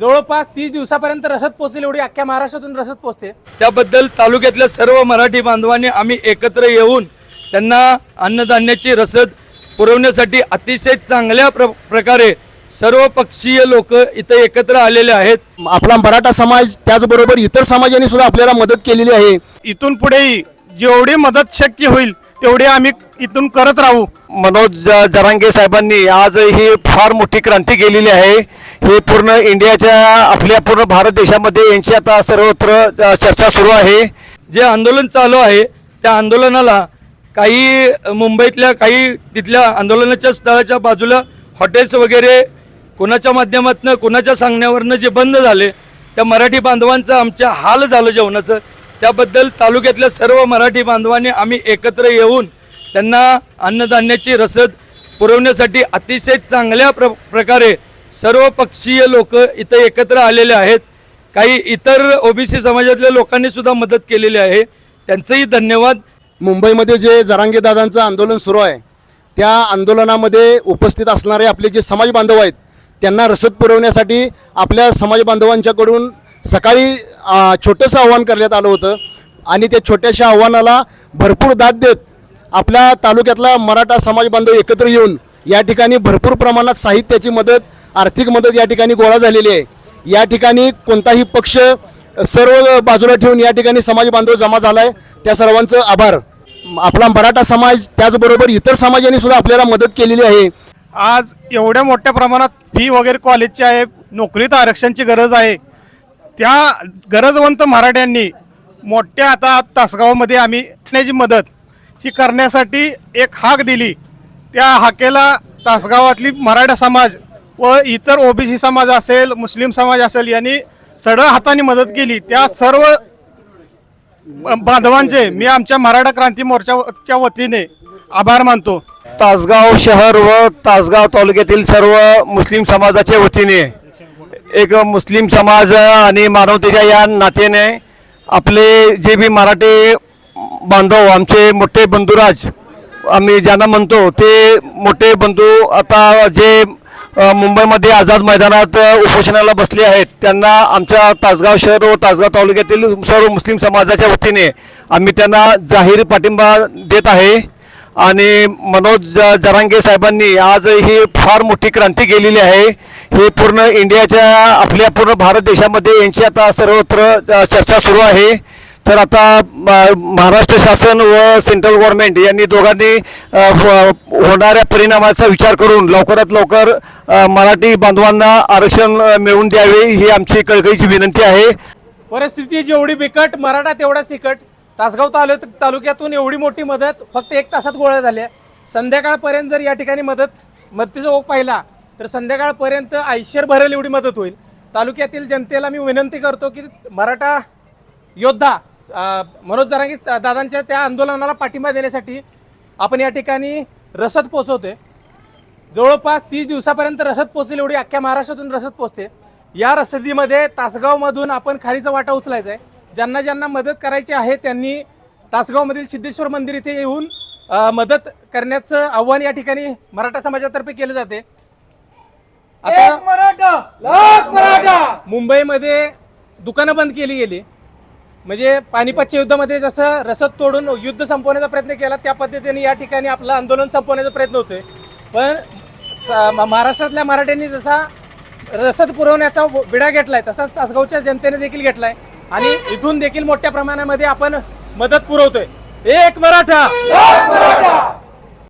जवळपास तीस दिवसापर्यंत रसद पोहोचेल एवढी अख्ख्या महाराष्ट्रातून रसद पोहोचते. त्याबद्दल तालुक्यातल्या सर्व मराठी बांधवांनी आम्ही एकत्र येऊन त्यांना अन्नधान्याची रसद पुरवण्यासाठी अतिशय चांगल्या प्र प्रकारे सर्व पक्षीय लोक इथं एकत्र आलेले आहेत. आपला मराठा समाज त्याचबरोबर इतर समाजाने सुद्धा आपल्याला मदत केलेली आहे. इथून पुढेही जेवढी मदत शक्य होईल तेवढी आम्ही इथून करत राहू. मनोज ज- जरांगे साहेबांनी आज ही फार मोठी क्रांती केलेली आहे. हे पूर्ण इंडियाच्या आपल्या पूर्ण भारत देशामध्ये यांची आता सर्वत्र चर्चा सुरू आहे. जे आंदोलन चालू आहे त्या आंदोलनाला काही मुंबईतल्या काही तिथल्या आंदोलनाच्या स्थळाच्या बाजूला हॉटेल्स वगैरे कोणाच्या माध्यमातनं कोणाच्या सांगण्यावरनं जे बंद झाले त्या मराठी बांधवांचं आमच्या हाल झालं जेवणाचं. त्याबद्दल तालुक्यातल्या सर्व मराठी बांधवांनी आम्ही एकत्र येऊन त्यांना अन्नधान्याची रसद पुरवण्यासाठी अतिशय चांगल्या प्र प्रकारे सर्व पक्षीय लोक इथं एकत्र आलेले आहेत. काही इतर ओबीसी समाजातल्या लोकांनी सुद्धा मदत केलेली आहे. त्यांचंही धन्यवाद. मुंबईमध्ये जे जरांगीदादांचं आंदोलन सुरू आहे त्या आंदोलनामध्ये उपस्थित असणारे आपले जे समाज बांधव आहेत त्यांना रसद पुरवण्यासाठी आपल्या समाज बांधवांच्याकडून सकाळी छोटंसं आव्हान करण्यात आलं होतं. आणि त्या छोट्याशा आव्हानाला भरपूर दाद देत आपल्या तालुक्यातला मराठा समाज बांधव एकत्र येऊन या ठिकाणी भरपूर प्रमाणात साहित्याची मदत आर्थिक मदत या ठिकाणी गोळा झालेली आहे. या ठिकाणी कोणताही पक्ष सर्व बाजूला ठेवून या ठिकाणी समाज बांधव जमा झाला आहे त्या सर्वांचं आभार. आपला मराठा समाज त्याचबरोबर इतर समाजाने सुद्धा आपल्याला मदत केलेली आहे. आज एवढ्या मोठ्या प्रमाणात फी वगैरे कॉलेजची आहे नोकरीत आरक्षणची गरज आहे. त्या गरजवंत मराठ्यांनी मोठ्या आता तासगावमध्ये आम्ही उठण्याची मदत ही करण्यासाठी एक हाक दिली. त्या हाकेला तासगावातली मराठा समाज व इतर ओबीसी समाज असेल मुस्लिम समाज असेल यांनी सरळ हाताने मदत केली. त्या सर्व बांधवांचे मी आमच्या मराठा क्रांती मोर्चाच्या वतीने आभार मानतो. तासगाव शहर व तासगाव तालुक्यातील सर्व मुस्लिम समाजाच्या वतीने एक मुस्लिम समाज आणि मानवतेच्या या नात्याने आपले जे बी मराठी बांधव आमचे मोठे बंधुराज आम्ही ज्यांना म्हणतो ते मोठे बंधू आता जे मुंबईमध्ये आझाद मैदानात उपोषणाला बसले आहेत त्यांना आमच्या तासगाव शहर व तासगाव तालुक्यातील सर्व मुस्लिम समाजाच्या वतीने आम्ही त्यांना जाहीर पाठिंबा देत आहे. आणि मनोज ज- जरांगे साहेबांनी आज ही फार मोठी क्रांती केलेली आहे. हे पूर्ण इंडियाच्या आपल्या पूर्ण भारत देशामध्ये यांची आता सर्वत्र चर्चा सुरू आहे. तर आता महाराष्ट्र शासन व सेंट्रल गव्हर्नमेंट यांनी दोघांनी होणाऱ्या परिणामाचा विचार करून लवकरात लवकर मराठी बांधवांना आरक्षण मिळवून द्यावे ही आमची कळकळीची विनंती आहे. परिस्थिती जेवढी बिकट मराठा तेवढाच तिकट तासगाव तालु तालुक्यातून एवढी मोठी मदत फक्त एक तासात गोळ्या झाल्या. संध्याकाळपर्यंत जर या ठिकाणी मदत मदतीचा ओघ पाहिला तर संध्याकाळपर्यंत आयशर भरेल एवढी मदत होईल. तालुक्यातील जनतेला मी विनंती करतो की मराठा योद्धा मनोज जरांगी दादांच्या त्या आंदोलनाला पाठिंबा देण्यासाठी आपण या ठिकाणी रसद पोचवते जवळपास तीस दिवसापर्यंत रसद पोचेल एवढी अख्ख्या महाराष्ट्रातून रसद पोचते या रसदीमध्ये तासगावमधून आपण खारीचा वाटा उचलायचा आहे. ज्यांना ज्यांना मदत करायची आहे त्यांनी तासगावमधील सिद्धेश्वर मंदिर इथे येऊन मदत करण्याचं आव्हान या ठिकाणी मराठा समाजातर्फे केलं जाते. आता मुंबईमध्ये दुकानं बंद केली गेली. म्हणजे पानिपतच्या युद्धामध्ये जसं रसद तोडून युद्ध संपवण्याचा प्रयत्न केला त्या पद्धतीने या ठिकाणी आपलं आंदोलन संपवण्याचा प्रयत्न होतोय. पण महाराष्ट्रातल्या मराठ्यांनी जसा रसद पुरवण्याचा विडा घेतलाय तसाच तासगावच्या जनतेने देखील घेतलाय. आणि इथून देखील मोठ्या प्रमाणामध्ये आपण मदत पुरवतोय. एक मराठा.